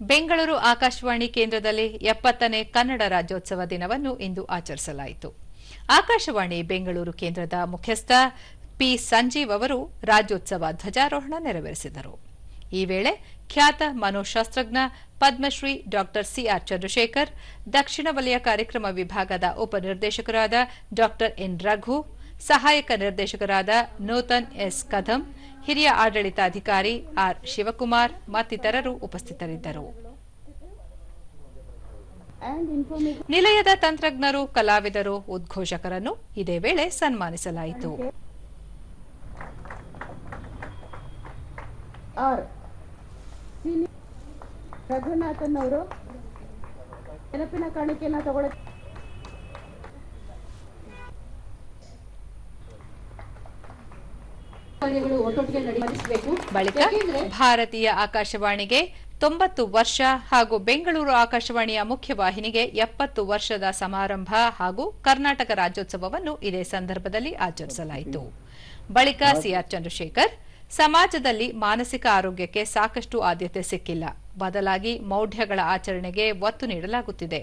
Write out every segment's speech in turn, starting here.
ಬೆಂಗಳೂರು ಆಕಾಶವಾಣಿ ಕೇಂದ್ರದಲ್ಲಿ ಎಪ್ಪತ್ತನೇ ಕನ್ನಡ ರಾಜ್ಯೋತ್ಸವ ದಿನವನ್ನು ಇಂದು ಆಚರಿಸಲಾಯಿತು. ಆಕಾಶವಾಣಿ ಬೆಂಗಳೂರು ಕೇಂದ್ರದ ಮುಖ್ಯಸ್ಥ ಪಿ ಸಂಜೀವ್ ಅವರು ರಾಜ್ಯೋತ್ಸವ ಧ್ವಜಾರೋಹಣ ನೆರವೇರಿಸಿದರು. ಈ ವೇಳೆ ಖ್ಯಾತ ಮನೋಶಾಸ್ತ್ರಜ್ಞ ಪದ್ಮಶ್ರೀ ಡಾ ಸಿಆರ್ ಚಂದ್ರಶೇಖರ್, ದಕ್ಷಿಣ ವಲಯ ಕಾರ್ಯಕ್ರಮ ವಿಭಾಗದ ಉಪನಿರ್ದೇಶಕರಾದ ಡಾ ಎನ್ ರಘು ಸಹಾಯಕ ನಿರ್ದೇಶಕರಾದ ನೂತನ್ ಎಸ್ ಕದಂ, ಹಿರಿಯ ಆಡಳಿತಾಧಿಕಾರಿ ಆರ್ ಶಿವಕುಮಾರ್ ಮತ್ತಿತರರು ಉಪಸ್ಥಿತರಿದ್ದರು. ನಿಲಯದ ತಂತ್ರಜ್ಞರು, ಕಲಾವಿದರು, ಉದ್ಘೋಷಕರನ್ನು ಇದೇ ವೇಳೆ ಸನ್ಮಾನಿಸಲಾಯಿತು. ರಘುನಾಥನ್ ಅವರು ನೆನಪಿನ ಕಾಣಿಕೆಯನ್ನ ತಗೊಳ್ಳ. ಬಳಿಕ ಭಾರತೀಯ ಆಕಾಶವಾಣಿಗೆ ತೊಂಬತ್ತು ವರ್ಷ ಹಾಗೂ ಬೆಂಗಳೂರು ಆಕಾಶವಾಣಿಯ ಮುಖ್ಯವಾಹಿನಿಗೆ ಎಪ್ಪತ್ತು ವರ್ಷದ ಸಮಾರಂಭ ಹಾಗೂ ಕರ್ನಾಟಕ ರಾಜ್ಯೋತ್ಸವವನ್ನು ಇದೇ ಸಂದರ್ಭದಲ್ಲಿ ಆಚರಿಸಲಾಯಿತು. ಬಳಿಕ ಸಿಆರ್ ಚಂದ್ರಶೇಖರ್ ಸಮಾಜದಲ್ಲಿ ಮಾನಸಿಕ ಆರೋಗ್ಯಕ್ಕೆ ಸಾಕಷ್ಟು ಆದ್ಯತೆ ಸಿಕ್ಕಿಲ್ಲ. ಬದಲಾಗಿ ಮೌಢ್ಯಗಳ ಆಚರಣೆಗೆ ಒತ್ತು ನೀಡಲಾಗುತ್ತಿದೆ.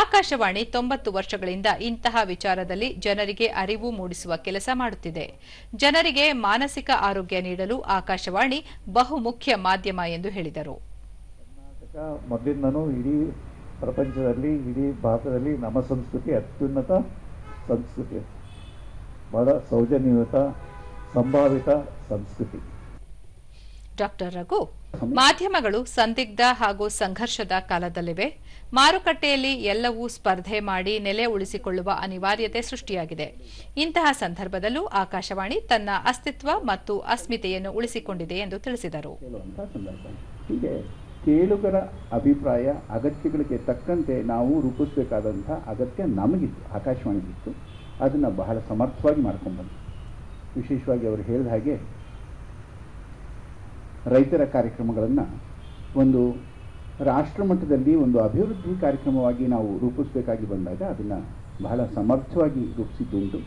ಆಕಾಶವಾಣಿ ತೊಂಬತ್ತು ವರ್ಷಗಳಿಂದ ಇಂತಹ ವಿಚಾರದಲ್ಲಿ ಜನರಿಗೆ ಅರಿವು ಮೂಡಿಸುವ ಕೆಲಸ ಮಾಡುತ್ತಿದೆ. ಜನರಿಗೆ ಮಾನಸಿಕ ಆರೋಗ್ಯ ನೀಡಲು ಆಕಾಶವಾಣಿ ಬಹುಮುಖ್ಯ ಮಾಧ್ಯಮ ಎಂದು ಹೇಳಿದರು. ಮೊದಲಿಂದನೂ ಇಡೀ ಪ್ರಪಂಚದಲ್ಲಿ, ಇಡೀ ಭಾರತದಲ್ಲಿ ನಮ್ಮ ಸಂಸ್ಕೃತಿ ಅತ್ಯುನ್ನತ ಸಂಸ್ಕೃತಿ. ಬಹಳ ಸೌಜನ್ಯಯುತ, ಸಂಭಾವಿತ ಸಂಸ್ಕೃತಿ. ಡಾಕ್ಟರ್ ರಘು ಮಾಧ್ಯಮಗಳು ಸಂದಿಗ್ಧ ಹಾಗೂ ಸಂಘರ್ಷದ ಕಾಲದಲ್ಲಿವೆ. ಮಾರುಕಟ್ಟೆಯಲ್ಲಿ ಎಲ್ಲವೂ ಸ್ಪರ್ಧೆ ಮಾಡಿ ನೆಲೆ ಉಳಿಸಿಕೊಳ್ಳುವ ಅನಿವಾರ್ಯತೆ ಸೃಷ್ಟಿಯಾಗಿದೆ. ಇಂತಹ ಸಂದರ್ಭದಲ್ಲೂ ಆಕಾಶವಾಣಿ ತನ್ನ ಅಸ್ತಿತ್ವ ಮತ್ತು ಅಸ್ಮಿತೆಯನ್ನು ಉಳಿಸಿಕೊಂಡಿದೆ ಎಂದು ತಿಳಿಸಿದರು. ಹೀಗೆ ಕೇಳುಗರ ಅಭಿಪ್ರಾಯ ಅಗತ್ಯಗಳಿಗೆ ತಕ್ಕಂತೆ ನಾವು ರೂಪಿಸಬೇಕಾದಂತಹ ಅಗತ್ಯ ನಮಗಿತ್ತು ಆಕಾಶವಾಣಿಗಿತ್ತು ಅದನ್ನು ಬಹಳ ಸಮರ್ಥವಾಗಿ ಮಾಡ್ಕೊಂಡ್ಬಂದು ವಿಶೇಷವಾಗಿ ಅವರು ಹೇಳಿದ ಹಾಗೆ ರೈತರ ಕಾರ್ಯಕ್ರಮಗಳನ್ನು ಒಂದು ರಾಷ್ಟ್ರ ಮಟ್ಟದಲ್ಲಿ ಒಂದು ಅಭಿವೃದ್ಧಿ ಕಾರ್ಯಕ್ರಮವಾಗಿ ನಾವು ರೂಪಿಸಬೇಕಾಗಿ ಬಂದಾಗ ಅದನ್ನು ಬಹಳ ಸಮರ್ಥವಾಗಿ ರೂಪಿಸಿದ್ದುಂಟು.